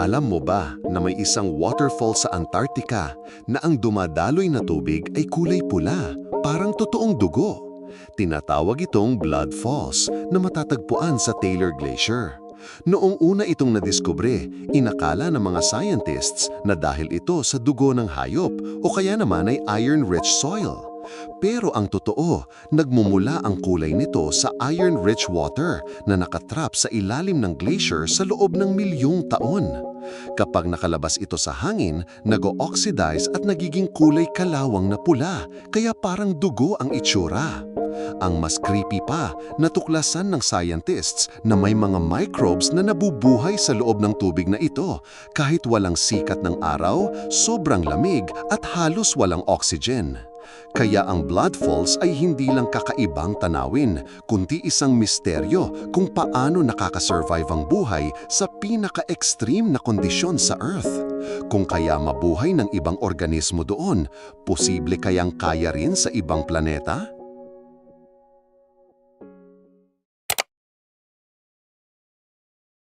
Alam mo ba na may isang waterfall sa Antarctica na ang dumadaloy na tubig ay kulay pula, parang totoong dugo? Tinatawag itong Blood Falls na matatagpuan sa Taylor Glacier. Noong una itong nadiskubre, inakala ng mga scientists na dahil ito sa dugo ng hayop o kaya naman ay iron-rich soil. Pero ang totoo, nagmumula ang kulay nito sa iron-rich water na nakatrap sa ilalim ng glacier sa loob ng milyong taon. Kapag nakalabas ito sa hangin, nag-oxidize at nagiging kulay kalawang na pula, kaya parang dugo ang itsura. Ang mas creepy pa, natuklasan ng scientists na may mga microbes na nabubuhay sa loob ng tubig na ito kahit walang sikat ng araw, sobrang lamig at halos walang oxygen. Kaya ang blood falls ay hindi lang kakaibang tanawin, kundi isang misteryo kung paano nakakasurvive ang buhay sa pinaka-extreme na kondisyon sa Earth. Kung kaya mabuhay ng ibang organismo doon, posible kayang kaya rin sa ibang planeta?